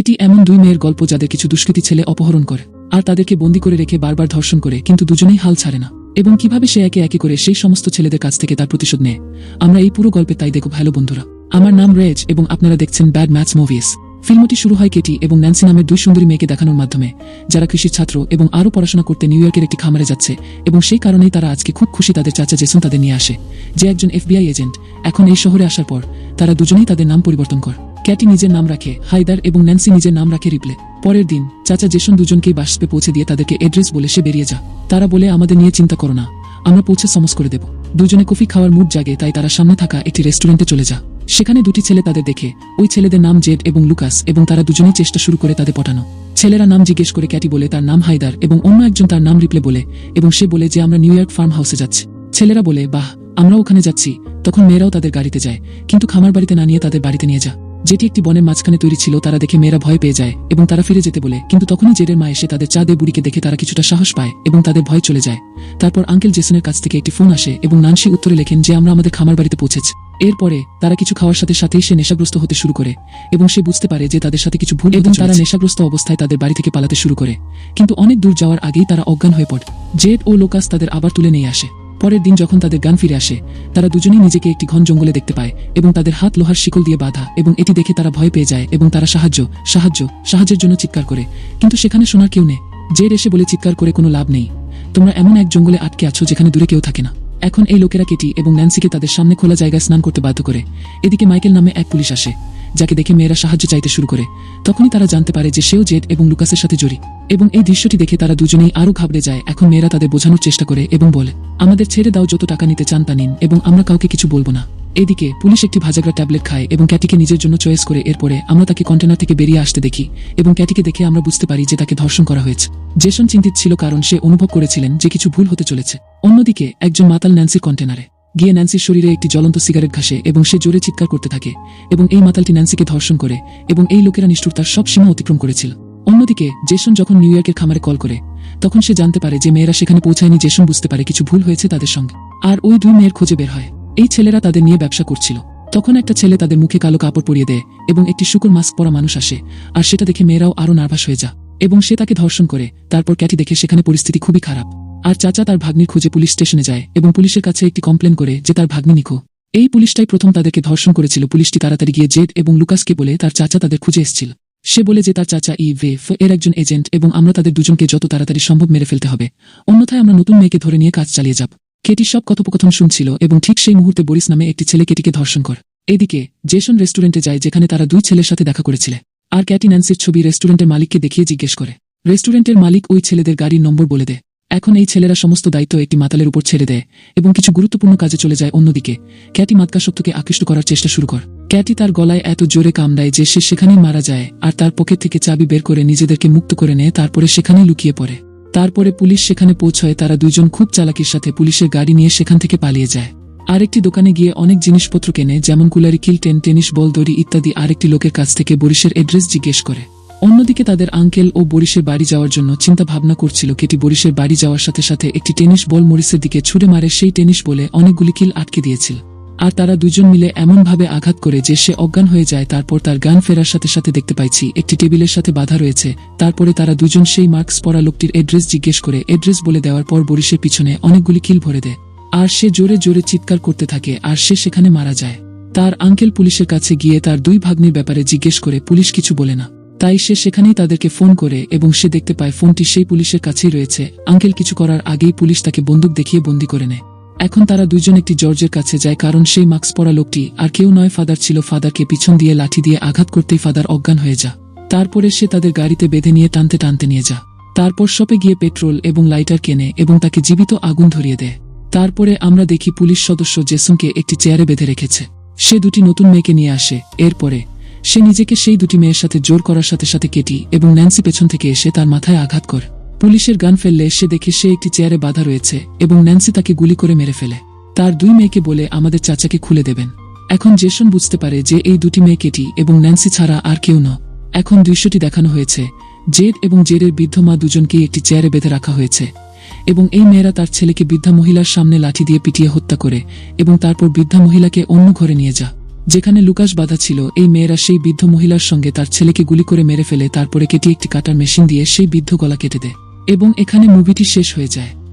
এটি এমন দুই মেয়ের গল্প যাদের কিছু দুষ্কৃতী ছেলে অপহরণ করে, আর তাদেরকে বন্দি করে রেখে বারবার ধর্ষণ করে, কিন্তু দুজনেই হাল ছাড়ে না। এবং কীভাবে সে একে একে করে সেই সমস্ত ছেলেদের কাছ থেকে তার প্রতিশোধ নেয়? আমরা এই পুরো গল্পে তাই দেখো ভালো বন্ধুরা। আমার নাম রেজ, এবং আপনারা দেখছেন ব্যাড ম্যাথস মুভিস ফিল্মটি শুরু হয় কেটি এবং ন্যান্সি নামের দুই সুন্দরী মেয়েকে দেখানোর মাধ্যমে। যারা কৃষির ছাত্র এবং আরও পড়াশোনা করতে নিউ ইয়র্কের একটি খামারে যাচ্ছে, এবং সেই কারণেই তারা আজকে খুব খুশি তাদের চাচা জেসন তাদের নিয়ে আসে, যে একজন এফবিআই এজেন্ট। এখন এই শহরে আসার পর, তারা দুজনেই তাদের নাম পরিবর্তন করে ক্যাটি নিজের নাম রাখে, হায়দার এবং ন্যান্সি নিজের নাম রাখে রিপ্লে। পরের দিন, চাচা জেসন দুজনকেই বাসপে পৌঁছে দিয়ে তাদেরকে এড্রেস বলে সে বেরিয়ে যা। তারা বলে, আমাদের নিয়ে চিন্তা করো না। আমরা পৌঁছে সমস করে দেব। দুজনে কফি খাওয়ার মুড জাগে, তাই তারা সামনে থাকা একটি রেস্টুরেন্টে চলে যা। সেখানে দুটি ছেলে তাদের দেখে। ওই ছেলেদের নাম জেড এবং লুকাস এবং তারা দুজনেই চেষ্টা শুরু করে তাদের পটানো। ছেলেরা নাম জিজ্ঞেস করে ক্যাটি বলে, তার নাম হায়দার এবং অন্য একজন তার নাম রিপ্লে বলে এবং সে বলে যে আমরা নিউ ইয়র্ক ফার্ম হাউসে যাচ্ছি। ছেলেরা বলে, বাহ আমরা ওখানে যাচ্ছি। তখন মেয়েরাও তাদের গাড়িতে যায়, কিন্তু খামার বাড়িতে না নিয়ে তাদের বাড়িতে নিয়ে যা। যেটি একটি বনের মাঝখানে তৈরি ছিল তারা দেখে মেয়েরা ভয় পেয়ে যায় এবং তারা ফিরে যেতে বলে। কিন্তু তখনই জেডের মা এসে তাদের চাঁদে বুড়িকে দেখে তারা কিছুটা সাহস পায় এবং তাদের ভয় চলে যায়। তারপর আঙ্কেল জেসনের কাছ থেকে একটি ফোন আসে এবং নানসি উত্তরে লেখেন যে আমরা আমাদের খামার বাড়িতে পৌঁছেছি। এরপরে তারা কিছু খাওয়ার সাথে সাথেই সে নেশাগ্রস্ত হতে শুরু করে এবং সে বুঝতে পারে যে তাদের সাথে কিছু ভুল এবং তারা নেশাগ্রস্ত অবস্থায় তাদের বাড়ি থেকে পালাতে শুরু করে। কিন্তু অনেক দূর যাওয়ার আগেই তারা অজ্ঞান হয়ে পড়ে। জেড ও লোকাস তাদের আবার তুলে নিয়ে আসে। পরের দিন যখন তাদের গান ফিরে আসে, তারা দুজনেই নিজেকে একটি ঘন জঙ্গলে দেখতে পায় এবং তাদের হাত লোহার শিকল দিয়ে বাঁধা এবং এটি দেখে তারা ভয় পেয়ে যায় এবং তারা সাহায্য সাহায্য, সাহায্যের জন্য চিৎকার করে। কিন্তু সেখানে শোনার কেউ নেই। জেড এসে বলে চিৎকার করে কোনো লাভ নেই। তোমরা এমন এক জঙ্গলে আটকে আছো যেখানে দূরে কেউ থাকে না। এখন এই লোকেরা কেটি এবং ন্যান্সিকে তাদের সামনে খোলা জায়গায় স্নান করতে বাধ্য করে। এদিকে মাইকেল নামে এক পুলিশ আসে। যাকে দেখে মেয়েরা সাহায্য চাইতে শুরু করে। তখনই তারা জানতে পারে যে সেও জেড এবং লুকাসের সাথে জড়ি এবং এই দৃশ্যটি দেখে তারা দুজনেই আরও ঘাবড়ে যায়। এখন মেয়েরা তাদের বোঝানোর চেষ্টা করে এবং বলে, আমাদের ছেড়ে দাও যত টাকা নিতে চান তা নিন এবং আমরা কাউকে কিছু বলব না। এদিকে পুলিশ একটি ভাজাগ্রা ট্যাবলেট খায় এবং ক্যাটিকে নিজের জন্য চয়েস করে এরপরে আমরা তাকে কন্টেনার থেকে বেরিয়ে আসতে দেখি এবং ক্যাটিকে দেখে আমরা বুঝতে পারি যে তাকে ধর্ষণ করা হয়েছে। জেসন চিন্তিত ছিল কারণ সে অনুভব করেছিলেন যে কিছু ভুল হতে চলেছে। অন্যদিকে একজন মাতাল ন্যান্সির কন্টেনারে। গিয়ে ন্যান্সির শরীরে একটি জ্বলন্ত সিগারেট ঘাসে এবং সে জোরে চিৎকার করতে থাকে এবং এই মাতালটি ন্যান্সিকে ধর্ষণ করে এবং এই লোকেরা নিষ্ঠুর তার সব সীমা অতিক্রম করেছিল। অন্যদিকে, জেসন যখন নিউ ইয়র্কের খামারে কল করে, তখন সে জানতে পারে যে মেয়েরা সেখানে পৌঁছায়নি, জেসন বুঝতে পারে কিছু ভুল হয়েছে তাদের সঙ্গে। আর ওই দুই মেয়ের খোঁজে বের হয়। এই ছেলেরা তাদের নিয়ে ব্যবসা করছিল। তখন একটা ছেলে তাদের মুখে কালো কাপড় পরিয়ে দেয় এবং একটি শুকর মাস্ক পরা মানুষ আসে, আর সেটা দেখে মেয়েরাও আরও নার্ভাস হয়ে যা এবং সে তাকে ধর্ষণ করে, তারপর ক্যাটি দেখে সেখানে পরিস্থিতি খুবই খারাপ। আর চাচা তার ভাগ্নির খুঁজে পুলিশ স্টেশনে যায় এবং পুলিশের কাছে একটি কমপ্লেন করে যে তার ভাগ্নি নিখো। এই পুলিশটাই প্রথম তাদেরকে ধর্ষণ করেছিল। পুলিশটি তাড়াতাড়ি গিয়ে জেড এবং লুকাসকে বলে তার চাচা তাদের খুঁজে এসেছিল। সে বলে যে তার চাচা ই ভেফ এর একজন এজেন্ট এবং আমরা তাদের দুজনকে যত তাড়াতাড়ি সম্ভব মেরে ফেলতে হবে। অন্যথায় আমরা নতুন মেয়েকে ধরে নিয়ে কাজ চালিয়ে যাব। কেটি সব কথোপকথন শুনছিল এবং ঠিক সেই মুহূর্তে বরিস নামে একটি ছেলে কেটিকে ধর্ষণ কর। এদিকে জেসন রেস্টুরেন্টে যায় যেখানে তারা দুই ছেলের সাথে দেখা করেছিলে। আর ক্যাটি ন্যান্সির ছবি রেস্টুরেন্টের মালিককে দেখিয়ে জিজ্ঞেস করে। রেস্টুরেন্টের মালিক ওই ছেলেদের গাড়ির নম্বর বলে দেয়। এখন এই ছেলেরা সমস্ত দায়িত্ব একটি মাতালের উপর ছেড়ে দেয় এবং কিছু গুরুত্বপূর্ণ কাজে চলে যায় অন্যদিকে। ক্যাটি মাতকাসক্তকে আকৃষ্ট করার চেষ্টা শুরু কর। ক্যাটি তার গলায় এত জোরে কামড়ায় যে সে সেখানেই মারা যায় আর তার পকেট থেকে চাবি বের করে নিজেদেরকে মুক্ত করে নেয়, তারপরে সেখানেই লুকিয়ে পড়ে। তারপরে পুলিশ সেখানে পৌঁছয়, তারা দুইজন খুব চালাকির সাথে পুলিশের গাড়ি নিয়ে সেখান থেকে পালিয়ে যায়। আরেকটি দোকানে গিয়ে অনেক জিনিসপত্র কেনে, যেমন কুলারি কিল টেন টেনিস, বল, দড়ি ইত্যাদি আরেকটি লোকের কাছ থেকে বরিশের এড্রেস জিজ্ঞেস করে। অন্যদিকে তাদের আঙ্কেল ও বরিশের বাড়ি যাওয়ার জন্য চিন্তা ভাবনা করছিল কেটি বরিশের বাড়ি যাওয়ার সাথে সাথে একটি টেনিস বল মরিসের দিকে ছুড়ে মারে সেই টেনিস বলে অনেকগুলি কিল আটকে দিয়েছিল। আর তারা দুজন মিলে এমনভাবে আঘাত করে যে সে অজ্ঞান হয়ে যায়, তারপর তার গান ফেরার সাথে সাথে দেখতে পাইছি, একটি টেবিলের সাথে বাধা রয়েছে। তারপরে তারা দুজন সেই মার্কস পরা লোকটির এড্রেস জিজ্ঞেস করে এড্রেস বলে দেওয়ার পর বরিশের পিছনে অনেকগুলি কিল ভরে দেয়। আর সে জোরে জোরে চিৎকার করতে থাকে, আর সে সেখানে মারা যায়। তার আঙ্কেল পুলিশের কাছে গিয়ে তার দুই ভাগ্নির ব্যাপারে জিজ্ঞেস করে, পুলিশ কিছু বলে না। তাই সে সেখানেই তাদেরকে ফোন করে এবং সে দেখতে পায় ফোনটি সেই পুলিশের কাছেই রয়েছে। আঙ্কেল কিছু করার আগেই পুলিশ তাকে বন্দুক দেখিয়ে বন্দি করে নেয়। এখন তারা দুইজন একটি জর্জের কাছে যায় কারণ সেই মাস্ক পরা লোকটি আর কেউ নয়, ফাদার ছিল। ফাদারকে পিছন দিয়ে লাঠি দিয়ে আঘাত করতেই ফাদার অজ্ঞান হয়ে যা তারপরে সে তাদের গাড়িতে বেঁধে নিয়ে টানতে টানতে নিয়ে যা তারপর শপে গিয়ে পেট্রোল এবং লাইটার কেনে এবং তাকে জীবিত আগুন ধরিয়ে দেয়। তারপরে আমরা দেখি পুলিশ সদস্য জেসনকে একটি চেয়ারে বেঁধে রেখেছে। সে দুটি নতুন মেয়েকে নিয়ে আসে। এরপরে সে নিজেকে সেই দুটি মেয়ের সাথে জোর করার সাথে সাথে কেটি এবং ন্যান্সি পেছন থেকে এসে তার মাথায় আঘাত করে। পুলিশের গান ফেললে সে দেখে সে একটি চেয়ারে বাধা রয়েছে এবং ন্যান্সি তাকে গুলি করে মেরে ফেলে। তার দুই মেয়েকে বলে আমাদের চাচাকে খুলে দেবেন। এখন জেসন বুঝতে পারে যে এই দুটি মেয়ে কেটি এবং ন্যান্সি ছাড়া আর কেউ ন এখন দৃশ্যটি দেখানো হয়েছে। জেড এবং জেডের বৃদ্ধ মা দুজনকেই একটি চেয়ারে বেঁধে রাখা হয়েছে এবং এই মেয়েরা তার ছেলেকে বৃদ্ধা মহিলার সামনে লাঠি দিয়ে পিটিয়ে হত্যা করে এবং তারপর বৃদ্ধা মহিলাকে অন্য ঘরে নিয়ে যা যেখানে লুকাস বাধা ছিল, এই মেয়েরা সেই বৃদ্ধ মহিলার সঙ্গে তার ছেলেকে গুলি করে মেরে ফেলে, তারপরে কেটে একটি কাটার মেশিন দিয়ে সেই বৃদ্ধ গলা কেটে দেয় এবং এখানে মুভিটি শেষ হয়ে যায়।